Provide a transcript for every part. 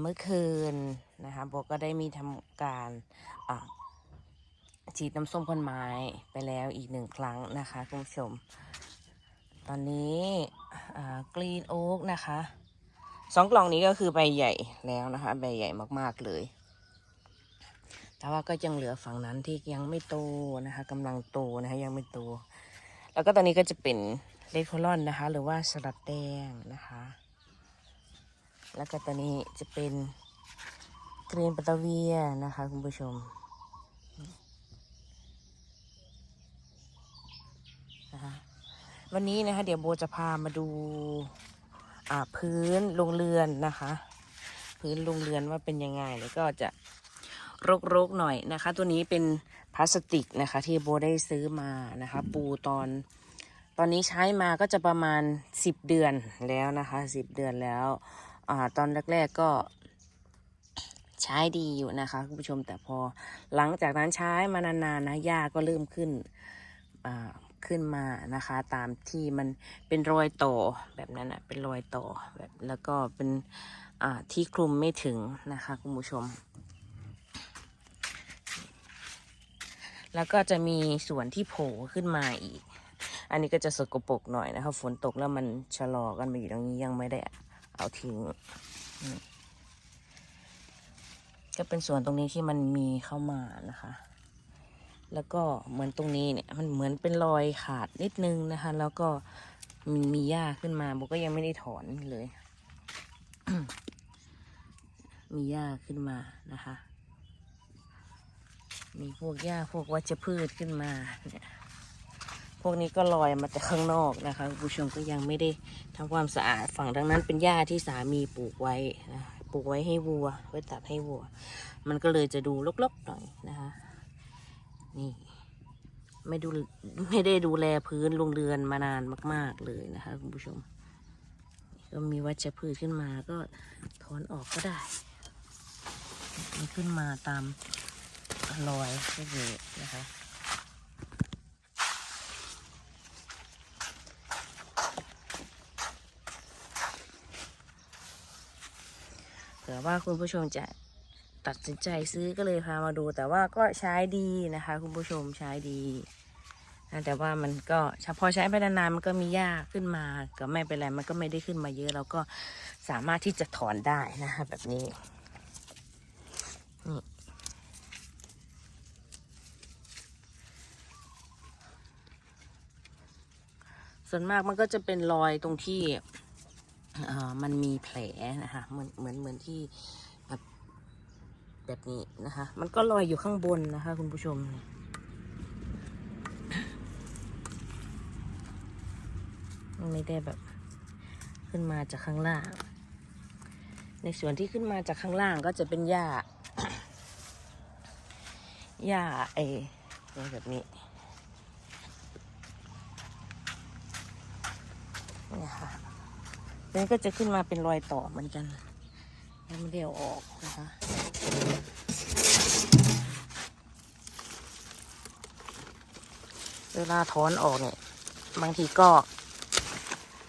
เมื่อคืนนะคะโบก็ได้มีทำการฉีดน้ำส้มคนไม้ไปแล้วอีกหนึ่งครั้งนะคะคุณผู้ชม ตอนนี้กรีนโอ๊กนะคะสองกล่องนี้ก็คือใบใหญ่แล้วนะคะใบใหญ่มากๆเลย แต่ว่าก็ยังเหลือฝั่งนั้นที่ยังไม่โตนะคะกำลังโตนะคะยังไม่โต แล้วก็ตอนนี้ก็จะเป็นเลดโคลอนนะคะ หรือว่าสลัดแดงนะคะ แล้วก็ตอนนี้จะเป็นกรีนปัตตาเวียนะคะคุณผู้ชมนะคะวันนี้นะคะเดี๋ยวโบจะพามาดูอ่าพื้นโรงเรือนนะคะ พื้นโรงเรือนว่าเป็นยังไงแล้วก็จะรกๆหน่อยนะคะ ตัวนี้เป็นพลาสติกนะคะ ที่โบได้ซื้อมานะคะ ปูตอน ตอนนี้ใช้มาก็จะประมาณ 10 เดือนแล้วนะคะ 10 เดือนแล้ว อาตอนแรก ๆก็ใช้ดีอยู่นะคะคุณผู้ชมแต่พอหลังจากนั้นใช้มานานๆนะหญ้าก็เริ่มขึ้นอ่าขึ้นมานะคะ ตามที่มันเป็นรอยต่อแบบนั้นอะเป็นรอยต่อแบบแล้วก็เป็นอ่าที่คลุมไม่ถึงนะคะคุณผู้ชม แล้วก็จะมีส่วนที่โผล่ขึ้นมาอีก อันนี้ก็จะสกปรกหน่อยนะคะฝนตกแล้วมันชะลอกันมาอยู่ตรงนี้ยังไม่ได้ เอาทิ้งอืมก็เป็นส่วนตรงนี้ที่มันมีเข้ามานะคะ แล้วก็เหมือนตรงนี้เนี่ยมันเหมือนเป็นรอยขาดนิดนึงนะคะ แล้วก็มันมีหญ้าขึ้นมาโบก็ยังไม่ได้ถอนเลย มีหญ้าขึ้นมานะคะ มีพวกหญ้าพวกวัชพืชขึ้นมาเนี่ย พวกนี้ก็ลอยมาแต่ข้างนอกนะคะคุณผู้ชมก็ยังไม่ได้ทำความสะอาดฝั่งดังนั้นเป็นหญ้าที่สามีปลูกไว้นะปลูกไว้ให้วัว ไว้ตัดให้วัว มันก็เลยจะดูรกๆหน่อยนะคะนี่ไม่ดูไม่ได้ดูแลพื้นโรงเรือนมานานมาก ๆเลยนะคะคุณผู้ชม ก็มีวัชพืชขึ้นมาก็ถอนออกก็ได้มันขึ้นมาตามรอยก็เลยนะคะ เผื่อว่าคุณผู้ชมจะตัดสินใจซื้อก็เลยพามาดู แต่ว่าก็ใช้ดีนะคะ คุณผู้ชมใช้ดีนะแต่ว่ามันก็พอใช้ไปนานๆมันก็มีหญ้าขึ้นมาก็ไม่เป็นไรมันก็ไม่ได้ขึ้นมาเยอะ เราก็สามารถที่จะถอนได้นะคะแบบนี้นี่ส่วนมากมันก็จะเป็นรอยตรงที่ มันมีแผลนะคะ เหมือนเหมือนเหมือนที่แบบแบบนี้นะคะ มันก็ลอยอยู่ข้างบนนะคะ คุณผู้ชมมันไม่ได้แบบขึ้นมาจากข้างล่าง ในส่วนที่ขึ้นมาจากข้างล่างก็จะเป็นหญ้าหญ้าไอ้แบบนี้นี่ค่ะ นี่ก็จะขึ้นมาเป็นรอยต่อเหมือนกันยังไม่ได้เอาออกนะคะเวลาถอนออกเนี่ยบางทีก็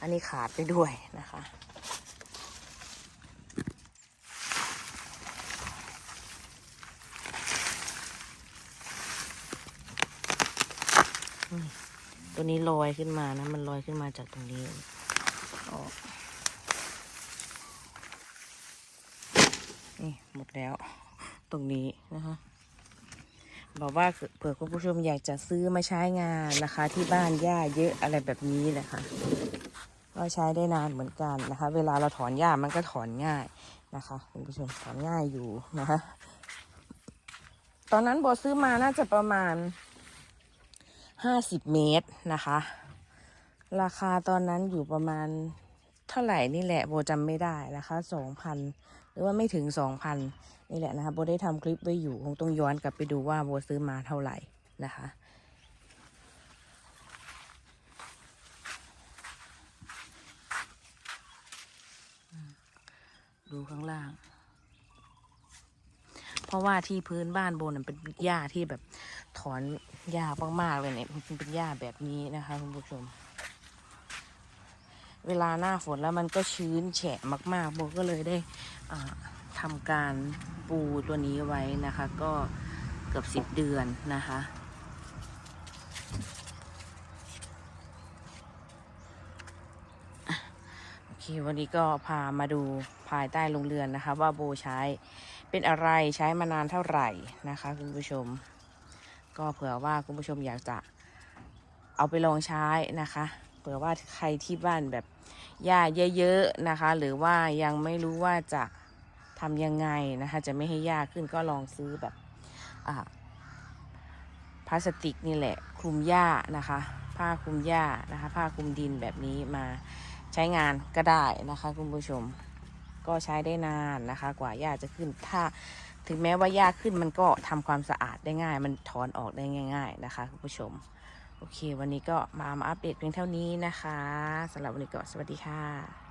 อันนี้ขาดไปด้วยนะคะตัวนี้ลอยขึ้นมานะ มันลอยขึ้นมาจากตรงนี้ออก นี่หมดแล้ว ตรงนี้นะคะบอกว่าเผื่อคุณผู้ชมอยากจะซื้อมาใช้งานนะคะ ที่บ้านหญ้าเยอะอะไรแบบนี้แหละคะก็ใช้ได้นานเหมือนกันนะคะ เวลาเราถอนหญ้ามันก็ถอนง่ายนะคะคุณผู้ชมถอนง่ายอยู่นะคะตอนนั้นโบซื้อมาน่าจะประมาณห้าสิบเมตรนะคะ ราคาตอนนั้นอยู่ประมาณ ท่าไหร่นี่แหละโบจำไม่ได้นะคะสองพันหรือว่าไม่ถึงสองพันนี่แหละนะคะโบได้ทำคลิปไว้อยู่คงต้องย้อนกลับไปดูว่าโบซื้อมาเท่าไหร่นะคะดูข้างล่าง เพราะว่าที่พื้นบ้านโบนเป็นหญ้าที่แบบถอนยากมากๆเลยเนี่ย มันเป็นหญ้าแบบนี้นะคะคุณผู้ชม เวลาหน้าฝนแล้วมันก็ชื้นแฉะมากๆโบก็เลยได้อ่าทำการปูตัวนี้ไว้นะคะ ก็เกือบสิบเดือนนะคะโอเควันนี้ก็พามาดูภายใต้โรงเรือนนะคะ ว่าโบใช้เป็นอะไรใช้มานานเท่าไหร่นะคะ คุณผู้ชม ก็เผื่อว่าคุณผู้ชมอยากจะเอาไปลองใช้นะคะ เผื่อว่าใครที่บ้านแบบหญ้าเยอะๆนะคะ หรือว่ายังไม่รู้ว่าจะทำยังไงนะคะ จะไม่ให้หญ้าขึ้นก็ลองซื้อแบบพลาสติกนี่แหละคลุมหญ้านะคะ ผ้าคลุมหญ้านะคะ ผ้าคลุมดินแบบนี้มาใช้งานก็ได้นะคะคุณผู้ชมก็ใช้ได้นานนะคะ กว่าหญ้าจะขึ้นถ้าถึงแม้ว่าหญ้าขึ้นมันก็ทำความสะอาดได้ง่าย มันถอนออกได้ง่าย ๆ นะคะคุณผู้ชม โอเค วันนี้ก็มามาอัปเดตเพียงเท่านี้นะคะสำหรับวันนี้ก็สวัสดีค่ะ